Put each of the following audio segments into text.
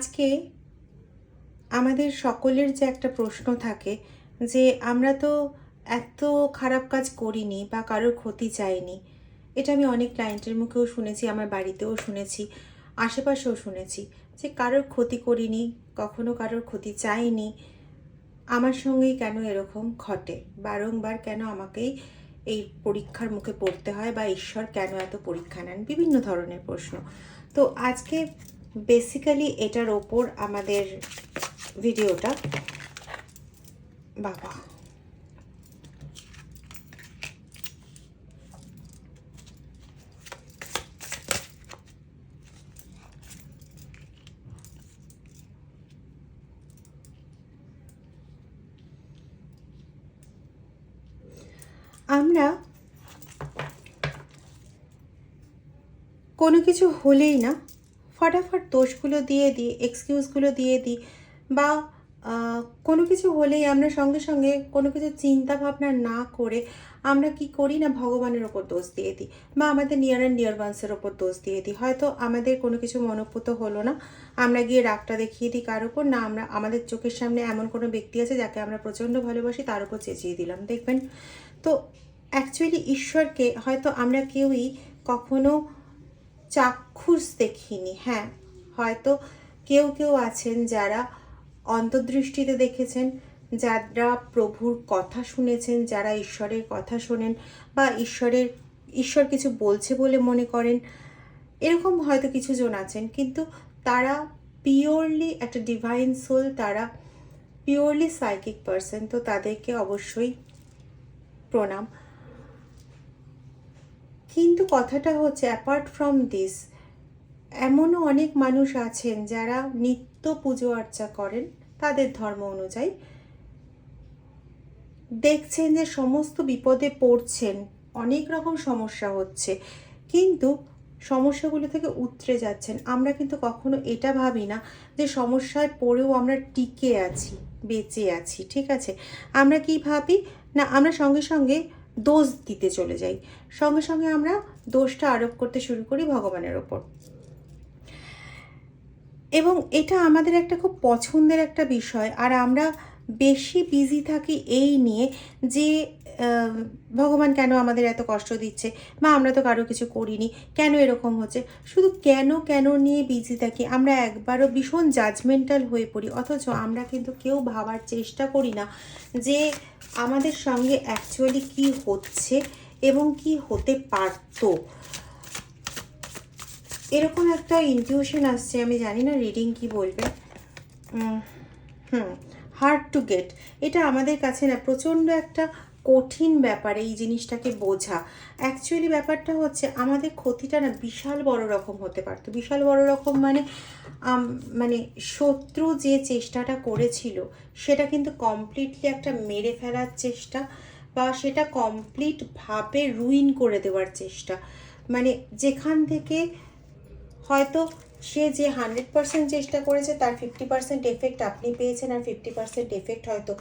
আজকে আমাদের সকলের যে একটা প্রশ্ন থাকে যে আমরা তো এত খারাপ কাজ করিনি বা কারোর ক্ষতি চাইনি। এটা আমি অনেক ক্লায়েন্টের মুখেও শুনেছি, আমার বাড়িতেও শুনেছি, আশেপাশেও শুনেছি যে কারোর ক্ষতি করিনি, কখনো কারোর ক্ষতি চাইনি। আমার সঙ্গেই কেন এরকম ঘটে? বারংবার কেন আমাকেই এই পরীক্ষার মুখে পড়তে হয় বা ঈশ্বর কেন এত পরীক্ষা নেন? বিভিন্ন ধরনের প্রশ্ন। তো আজকে বেসিক্যালি এটার ওপর আমাদের ভিডিওটা। বাবা। আমরা কোনো কিছু হলেই না ফটাফট দোষগুলো দিয়ে দিই এক্সকিউজগুলো দিয়ে দিই বা কোনো কিছু হলেই আমরা সঙ্গে সঙ্গে কোনো কিছু চিন্তা ভাবনা না করে আমরা কি করি না ভগবানের ওপর দোষ দিয়ে দিই বা আমাদের নিয়ার অ্যান্ড ডিয়ার ওয়ান্সের ওপর দোষ দিয়ে দিই। হয়তো আমাদের কোনো কিছু মনোপুত হলো না, আমরা গিয়ে রাগটা দেখিয়ে দিই কার ওপর না আমরা, আমাদের চোখের সামনে এমন কোনো ব্যক্তি আছে যাকে আমরা প্রচণ্ড ভালোবাসি, তার উপর চেঁচিয়ে দিলাম, দেখবেন? তো অ্যাকচুয়ালি ঈশ্বরকে হয়তো আমরা কেউই কখনো চাক্ষুষ দেখিনি হ্যাঁ। হয়তো কেউ কেউ আছেন যারা অন্তর্দৃষ্টিতে দেখেছেন, যারা প্রভুর কথা শুনেছেন, যারা ঈশ্বরের কথা শোনেন বা ঈশ্বরের, ঈশ্বর কিছু বলছে বলে মনে করেন, এরকম হয়তো কিছু জন আছেন। কিন্তু তারা পিওরলি একটা ডিভাইন সোল তারা পিওরলি সাইকিক পার্সন তো তাদেরকে অবশ্যই প্রণাম। কিন্তু কথাটা হচ্ছে অ্যাপার্ট ফ্রম দিস এমনও অনেক মানুষ আছেন যারা নিত্য পুজো আর্চা করেন তাদের ধর্ম অনুযায়ী। দেখছেন যে সমস্ত বিপদে পড়ছেন, অনেক রকম সমস্যা হচ্ছে, কিন্তু সমস্যাগুলো থেকে উতরে যাচ্ছেন। আমরা কিন্তু কখনো এটা ভাবি না যে সমস্যায় পড়েও আমরা টিকে আছি, বেঁচে আছি, ঠিক আছে? আমরা কি ভাবি? না, আমরা সঙ্গে সঙ্গে দোষ দিতে চলে যাই। সঙ্গে সঙ্গে আমরা দোষটা আরোপ করতে শুরু করি ভগবানের ওপর। এবং এটা আমাদের একটা খুব পছন্দের একটা বিষয়। আর আমরা বেশি বিজি থাকি এই নিয়ে যে ভগবান কেন আমাদের এত কষ্ট দিচ্ছে? বা আমরা তো কারও কিছু করিনি, কেন এরকম হচ্ছে? শুধু কেন কেন নিয়ে বিজি থাকি? আমরা একবারও ভীষণ জাজমেন্টাল হয়ে পড়ি, অথচ আমরা কিন্তু কেউ ভাবার চেষ্টা করি না যে, আমাদের সঙ্গে অ্যাকচুয়ালি কি হচ্ছে এবং কি হতে পারতো। এরকম একটা ইনটিউশন আসছে, আমি জানি না রিডিং কি বলবে। হুম। হার্ড টু গেট এটা আমাদের কাছে না, প্রচণ্ড একটা কঠিন ব্যাপার এই জিনিসটাকে বোঝা। অ্যাকচুয়ালি ব্যাপারটা হচ্ছে, আমাদের ক্ষতিটা না বিশাল বড় রকম হতে পারতো। বিশাল বড় রকম মানে মানে শত্রু যে চেষ্টাটা করেছিল, সেটা কিন্তু কমপ্লিটলি একটা মেরে ফেলার চেষ্টা বা সেটা কমপ্লিটভাবে রুইন করে দেওয়ার চেষ্টা। মানে যেখান থেকে হয়তো সে যে হান্ড্রেড পার্সেন্ট চেষ্টা করেছে, তার ফিফটি পার্সেন্ট এফেক্ট আপনি পেয়েছেন আর ফিফটি পার্সেন্ট এফেক্ট হয়তো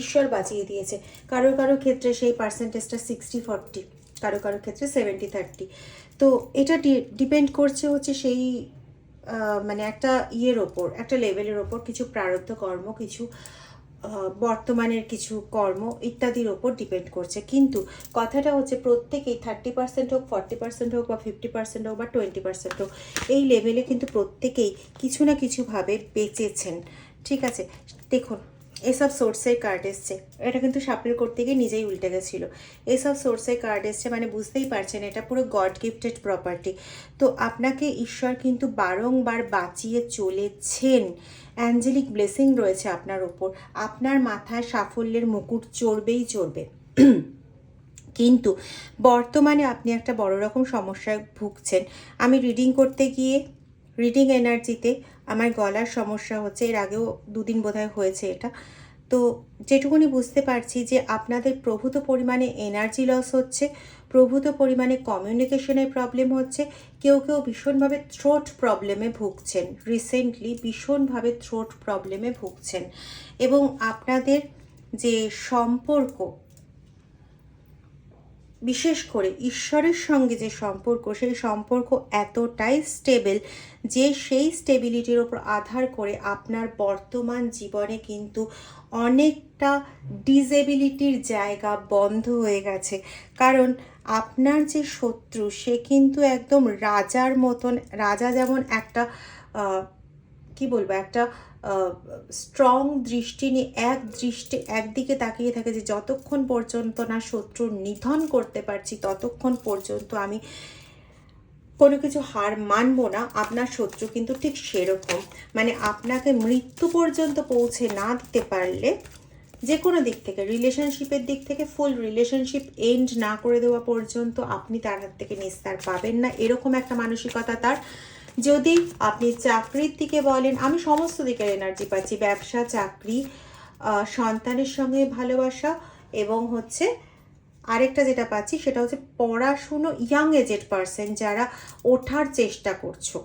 ঈশ্বর বাঁচিয়ে দিয়েছে। কারও কারও ক্ষেত্রে সেই পার্সেন্টেজটা সিক্সটি ফর্টি কারও কারও ক্ষেত্রে সেভেন্টি থার্টি তো এটা ডিপেন্ড করছে হচ্ছে সেই মানে একটা ইয়ের ওপর, একটা লেভেলের ওপর কিছু প্রারব্ধ কর্ম, কিছু বর্তমানের কিছু কর্ম ইত্যাদির ওপর ডিপেন্ড করছে। কিন্তু কথাটা হচ্ছে প্রত্যেকেই থার্টি পার্সেন্ট হোক ফর্টি পার্সেন্ট হোক বা ফিফটি পার্সেন্ট হোক বা টোয়েন্টি পার্সেন্ট হোক, এই লেভেলে কিন্তু প্রত্যেকেই কিছু না কিছুভাবে বেঁচেছেন। ঠিক আছে? দেখুন এসব সোর্সের কার্ড এসছে। এটা কিন্তু সাপেল করতে গিয়ে নিজেই উল্টে গেছিল। এসব সোর্সের কার্ড এসছে মানে বুঝতেই পারছেন, এটা পুরো গড গিফটেড প্রপার্টি তো আপনাকে ঈশ্বর কিন্তু বারংবার বাঁচিয়ে চলেছেন। অ্যাঞ্জেলিক ব্লেসিং রয়েছে আপনার ওপর। আপনার মাথায় সাফল্যের মুকুট চড়বেই চড়বে। কিন্তু বর্তমানে আপনি একটা বড় রকম সমস্যায় ভুগছেন। আমি রিডিং করতে গিয়ে রিডিং এনার্জিতে আমার গলার সমস্যা হচ্ছে, এর আগেও দুদিন বোধহয় হয়েছে এটা। তো যেটুকুনি বুঝতে পারছি যে আপনাদের প্রভূত পরিমাণে এনার্জি লস হচ্ছে, প্রভূত পরিমাণে কমিউনিকেশনের প্রবলেম হচ্ছে, কেউ কেউ ভীষণভাবে থ্রোট প্রবলেমে ভুগছেন রিসেন্টলি ভীষণভাবে থ্রোট প্রবলেমে ভুগছেন। এবং আপনাদের যে সম্পর্ক বিশেষ করে ঈশ্বরের সঙ্গে যে সম্পর্ক, সেই সম্পর্ক এতটাই স্টেবল যে সেই স্টেবিলিটির ওপর আধার করে আপনার বর্তমান জীবনে কিন্তু অনেকটা ডিজেবিলিটির জায়গা বন্ধ হয়ে গেছে। কারণ আপনার যে শত্রু, সে কিন্তু একদম রাজার মতন, রাজা যেমন একটা কি বলব, একটা স্ট্রং দৃষ্টি নিয়ে, এক দৃষ্টি, একদিকে তাকিয়ে থাকে যে যতক্ষণ পর্যন্ত না শত্রুর নিধন করতে পারছি, ততক্ষণ পর্যন্ত আমি কোনো কিছু হার মানবো না, আপনার শত্রু কিন্তু ঠিক সেরকম। মানে আপনাকে মৃত্যু পর্যন্ত পৌঁছে না দিতে পারলে যে কোনো দিক থেকে রিলেশনশিপের দিক থেকে ফুল রিলেশনশিপ এন্ড না করে দেওয়া পর্যন্ত আপনি তার হাত থেকে নিস্তার পাবেন না। এরকম একটা মানসিকতা তার যদি আপনি চাকরির দিকে বলেন আমি সমস্ত দিকের এনার্জি পাচ্ছি। ব্যবসা চাকরি সন্তানের সঙ্গে ভালোবাসা এবং হচ্ছে আরেকটা যেটা পাচ্ছি সেটা হচ্ছে পড়াশুনো ইয়াং এজেড পার্সন যারা ওঠার চেষ্টা করছ।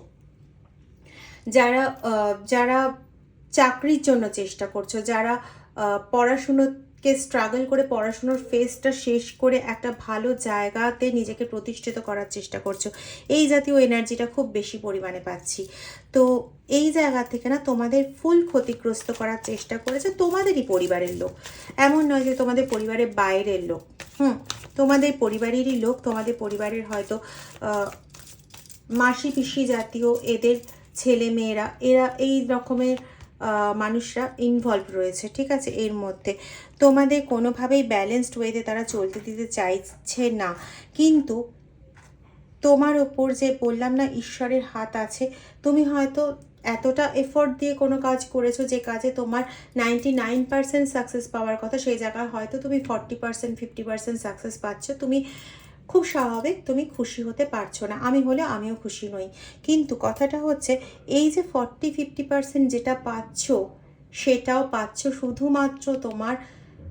যারা যারা চাকরির জন্য চেষ্টা করছ যারা আহ, পড়াশুনোকে স্ট্রাগল করে পড়াশুনোর ফেসটা শেষ করে একটা ভালো জায়গাতে নিজেকে প্রতিষ্ঠিত করার চেষ্টা করছ। এই জাতীয় এনার্জিটা খুব বেশি পরিমাণে পাচ্ছি। তো এই জায়গা থেকে না তোমাদের ফুল ক্ষতিগ্রস্ত করার চেষ্টা করেছে তোমাদেরই পরিবারের লোক। এমন নয় যে তোমাদের পরিবারের বাইরের লোক। হুম, তোমাদের পরিবারেরই লোক, তোমাদের পরিবারের হয়তো মাসি পিসি জাতীয় এদের ছেলে মেয়েরা, এরা এই রকমের মানুষরা ইনভলভ রয়েছে, ঠিক আছে? এর মধ্যে। তোমাদের কোনোভাবেই ব্যালেন্সড ওয়েতে তারা চলতে দিতে চাইছে না। কিন্তু তোমার ওপর যে বললাম না, ঈশ্বরের হাত আছে, তুমি হয়তো এতটা এফোর্ট দিয়ে কোনো কাজ করেছ যে কাজে তোমার নাইনটি নাইন পার্সেন্ট সাকসেস পাওয়ার কথা, সেই জায়গায় হয়তো তুমি forty percent fifty percent success পাচ্ছ। তুমি খুব স্বাভাবিক, তুমি খুশি হতে পারছ না। আমি হলে আমিও খুশি নই। কিন্তু কথাটা হচ্ছে, এই যে ফর্টি ফিফটি পার্সেন্ট যেটা পাচ্ছ, সেটাও পাচ্ছ শুধুমাত্র তোমার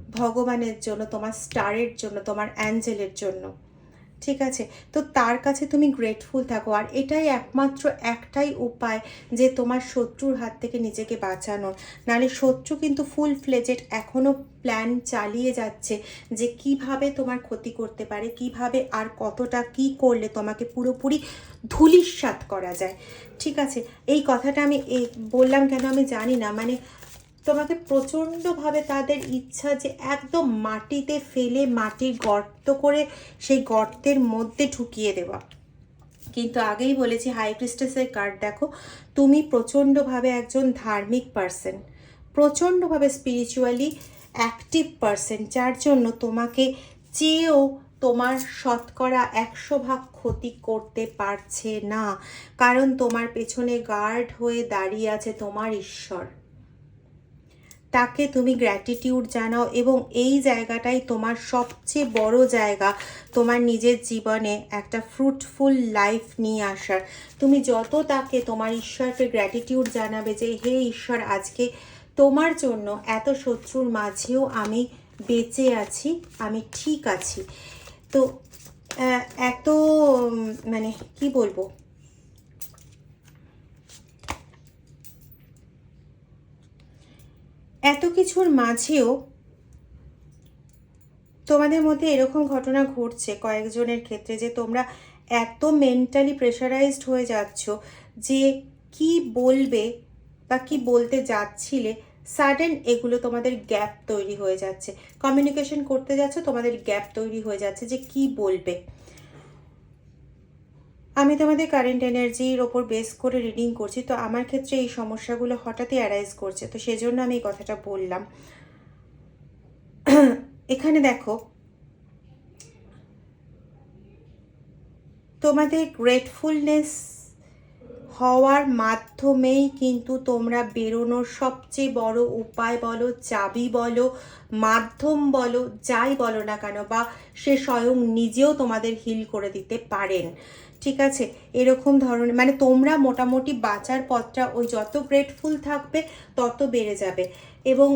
ভগবানের জন্য, তোমার স্টারের জন্য, তোমার অ্যাঞ্জেলের জন্য। ঠিক আছে? তো তার কাছে তুমি গ্রেটফুল থাকো। আর এটাই একমাত্র একটাই উপায় যে তোমার শত্রুর হাত থেকে নিজেকে বাঁচানোর নাহলে শত্রু কিন্তু ফুল ফ্লেজেড এখনও প্ল্যান চালিয়ে যাচ্ছে যে কীভাবে তোমার ক্ষতি করতে পারে, কীভাবে আর কতটা কি করলে তোমাকে পুরোপুরি ধুলিস্বাত করা যায়। ঠিক আছে? এই কথাটা আমি এ- বললাম কেন আমি জানি না। মানে তোমাকে প্রচণ্ডভাবে তাদের ইচ্ছা যে একদম মাটিতে ফেলে মাটির গর্ত করে সেই গর্তের মধ্যে ঢুকিয়ে দেওয়া। কিন্তু আগেই বলেছি হাই ক্রিস্টাসের কার্ড দেখো, তুমি প্রচণ্ডভাবে একজন ধার্মিক পার্সন প্রচণ্ডভাবে স্পিরিচুয়ালি অ্যাক্টিভ পার্সন যার জন্য তোমাকে চেয়েও তোমার শতকরা একশো ভাগ ক্ষতি করতে পারছে না, কারণ তোমার পেছনে গার্ড হয়ে দাঁড়িয়ে আছে তোমার ঈশ্বর। তাকে তুমি গ্র্যাটিটিউড জানাও এবং এই জায়গাটাই তোমার সবচেয়ে বড় জায়গা, তোমার নিজের জীবনে একটা ফ্রুটফুল লাইফ নিয়ে আসার। তুমি যত তাকে তোমার ঈশ্বরকে গ্র্যাটিটিউড জানাবে যে, হে ঈশ্বর, আজকে তোমার জন্য এত শত্রুর মাঝেও আমি বেঁচে আছি, আমি ঠিক আছি। তো এত মানে কি বলব? এত কিছুর মাঝেও তোমাদের মধ্যে এরকম ঘটনা ঘটছে কয়েকজনের ক্ষেত্রে যে তোমরা এত মেন্টালি প্রেশারাইজড হয়ে যাচ্ছ যে কি বলবে বা কি বলতে যাচ্ছিলে সাডেন এগুলো তোমাদের গ্যাপ তৈরি হয়ে যাচ্ছে। কমিউনিকেশন করতে যাচ্ছ, তোমাদের গ্যাপ তৈরি হয়ে যাচ্ছে যে কি বলবে। আমি তোমাদের কারেন্ট এনার্জির ওপর বেস করে রিডিং করছি, তো আমার ক্ষেত্রে এই সমস্যাগুলো হঠাৎই অ্যারাইজ করছে, তো সেজন্য আমি এই কথাটা বললাম। এখানে দেখো, তোমাদের গ্রেটফুলনেস হওয়ার মাধ্যমেই কিন্তু তোমরা বেরোনোর সবচেয়ে বড় উপায় বলো, চাবি বলো, মাধ্যম বলো, যাই বলো না কেন, বা সে স্বয়ং নিজেও তোমাদের হিল করে দিতে পারেন। ঠিক আছে? এরকম ধরনের মানে তোমরা মোটামুটি বাঁচার পথটা ওই যত গ্রেটফুল থাকবে, তত বেড়ে যাবে। এবং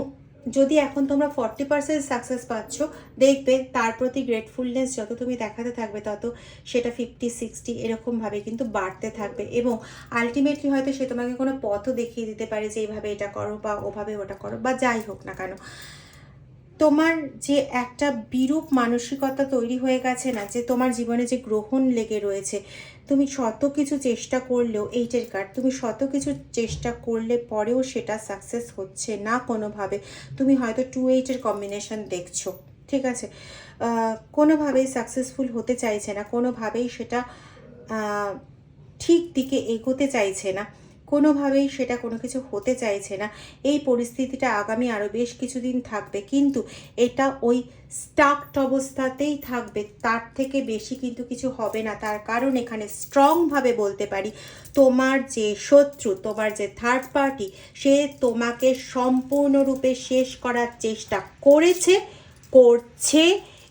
যদি এখন তোমরা ফর্টি পার্সেন্ট সাকসেস পাচ্ছ, দেখবে তার প্রতি গ্রেটফুলনেস যত তুমি দেখাতে থাকবে, তত সেটা ফিফটি সিক্সটি এরকমভাবে কিন্তু বাড়তে থাকবে। এবং আলটিমেটলি হয়তো সে তোমাকে কোনো পথও দেখিয়ে দিতে পারে যে, এইভাবে এটা করো বা ওভাবে ওটা করো, বা যাই হোক না কেন। তোমার যে একটা বিরূপ মানসিকতা তৈরি হয়ে গেছে না, যে তোমার জীবনে যে গ্রহণ লেগে রয়েছে, তুমি শত কিছু চেষ্টা করলেও এইটের কার্ড তুমি শত কিছু চেষ্টা করলে পরেও সেটা সাকসেস হচ্ছে না কোনোভাবে। তুমি হয়তো টু এইটের কম্বিনেশন দেখছ, ঠিক আছে? কোনোভাবেই সাকসেসফুল হতে চাইছে না, কোনোভাবেই সেটা ঠিক দিকে এগোতে চাইছে না। কোনোভাবেই সেটা কোনো কিছু হতে চাইছে না। এই পরিস্থিতিটা আগামী আরও বেশ কিছুদিন থাকবে। কিন্তু এটা ওই স্টাকড অবস্থাতেই থাকবে। তার থেকে বেশি কিন্তু কিছু হবে না। তার কারণ এখানে স্ট্রংভাবে বলতে পারি, তোমার যে শত্রু, তোমার যে থার্ড পার্টি সে তোমাকে সম্পূর্ণরূপে শেষ করার চেষ্টা করেছে, করছে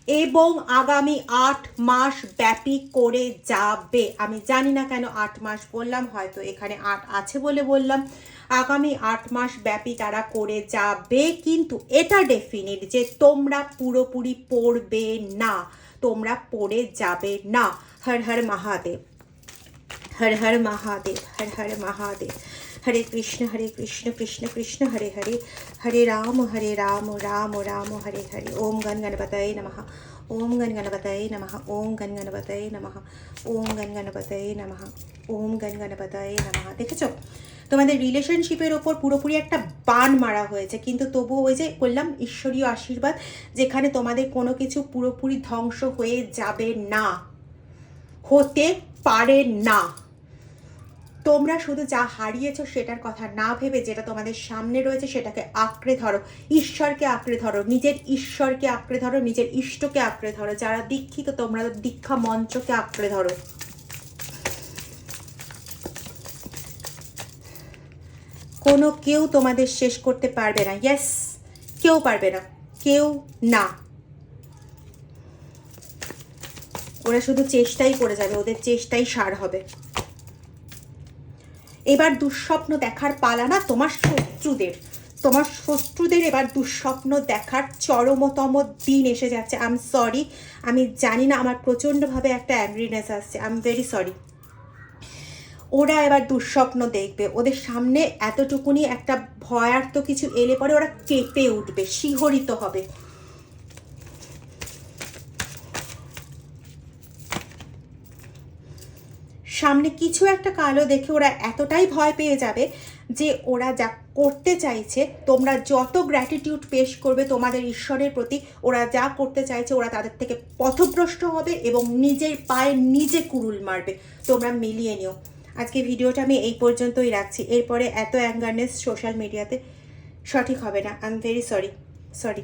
এবং আগামী আট মাস ব্যাপী করে যাবে। আমি জানি না কেন আট মাস বললাম, হয়তো এখানে আট আছে বলে বললাম। আগামী আট মাস ব্যাপী তারা করে যাবে, কিন্তু এটা ডেফিনিট যে তোমরা পুরোপুরি পড়বে না, তোমরা পড়ে যাবে না। হর হর মহাদেব, হর হর মহাদেব, হর হর মহাদেব। হরে কৃষ্ণ হরে কৃষ্ণ কৃষ্ণ কৃষ্ণ, হরে হরে। হরে রাম হরে রাম রাম রাম, হরে হরে। ওম গণ গণপতয়ে নম। ওম গণ গণপতয়ে নম। ওম গণ গণপতয়ে নম। ওম গণ গণপতয়ে নম। ওম গণ গণপতয়ে নম। দেখেছ? তোমাদের রিলেশনশিপের ওপর পুরোপুরি একটা বান মারা হয়েছে। কিন্তু তবুও ওই যে করলাম ঈশ্বরীয় আশীর্বাদ, যেখানে তোমাদের কোনো কিছু পুরোপুরি ধ্বংস হয়ে যাবে না। হতে পারে না। তোমরা শুধু যা হারিয়েছো সেটার কথা না ভেবে যেটা তোমাদের সামনে রয়েছে সেটাকে আঁকড়ে ধরো। ঈশ্বরকে আঁকড়ে ধরো, নিজের ঈশ্বরকে আঁকড়ে ধরো, নিজের ইষ্টকে আঁকড়ে ধরো, যারা দীক্ষিত তোমরা দীক্ষা মঞ্চকে আঁকড়ে ধরো। কোনো কেউ তোমাদের শেষ করতে পারবে না। ইয়েস কেউ পারবে না, কেউ না। ওরা শুধু চেষ্টাই করে যাবে, ওদের চেষ্টাই সার হবে। এবার দুঃস্বপ্ন দেখার পালা না তোমার শত্রুদের। তোমার শত্রুদের এবার দুঃস্বপ্ন দেখার চরমতম দিন এসে যাচ্ছে। আই এম সরি আমি জানি না, আমার প্রচণ্ডভাবে একটা অ্যাংরিনেস আসছে। আই এম ভেরি সরি ওরা এবার দুঃস্বপ্ন দেখবে। ওদের সামনে এতটুকুনি একটা ভয়ার্থ কিছু এলে পরে ওরা কেঁপে উঠবে, শিহরিত হবে। সামনে কিছু একটা কালো দেখে ওরা এতটাই ভয় পেয়ে যাবে যে ওরা যা করতে চাইছে, তোমরা যত গ্র্যাটিটিউড পেশ করবে, তোমাদের ঈশ্বরের প্রতি ওরা যা করতে চাইছে, ওরা তাদের থেকে পথভ্রষ্ট হবে এবং নিজের পায়ে নিজে কুরুল মারবে। তোমরা মিলিয়ে নিও। আজকে ভিডিওটা আমি এই পর্যন্তই রাখছি। এরপরে এত অ্যাঙ্গারনেস সোশ্যাল মিডিয়াতে সঠিক হবে না। I am very sorry sorry